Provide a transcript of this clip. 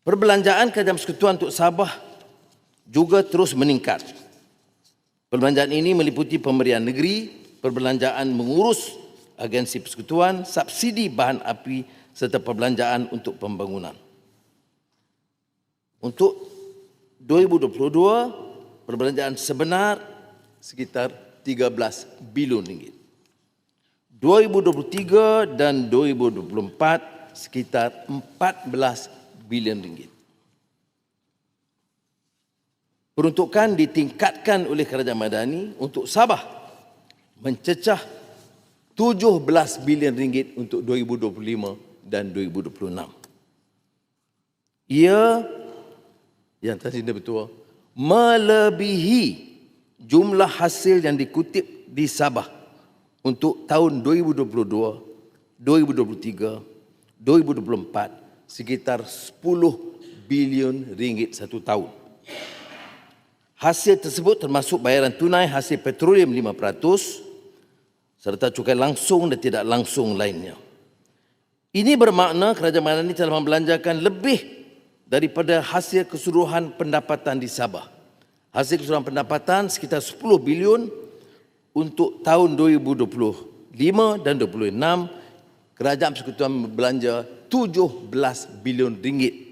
Perbelanjaan kerajaan persekutuan untuk Sabah juga terus meningkat. Perbelanjaan ini meliputi pemberian negeri, perbelanjaan mengurus agensi persekutuan, subsidi bahan api serta perbelanjaan untuk pembangunan. Untuk 2022, perbelanjaan sebenar sekitar 13 bilion ringgit. 2023 dan 2024 sekitar 14 bilion ringgit. Peruntukan ditingkatkan oleh kerajaan Madani untuk Sabah mencecah 17 bilion ringgit untuk 2025 dan 2026. Ia yang tadi dia betul melebihi jumlah hasil yang dikutip di Sabah untuk tahun 2022, 2023, 2024 sekitar 10 bilion ringgit satu tahun. Hasil tersebut termasuk bayaran tunai hasil petroleum 5% serta cukai langsung dan tidak langsung lainnya. Ini bermakna kerajaan Madani telah membelanjakan lebih daripada hasil keseluruhan pendapatan di Sabah. Hasil keseluruhan pendapatan sekitar 10 bilion untuk tahun 2025 dan 2026 kerajaan persekutuan belanja 17 bilion ringgit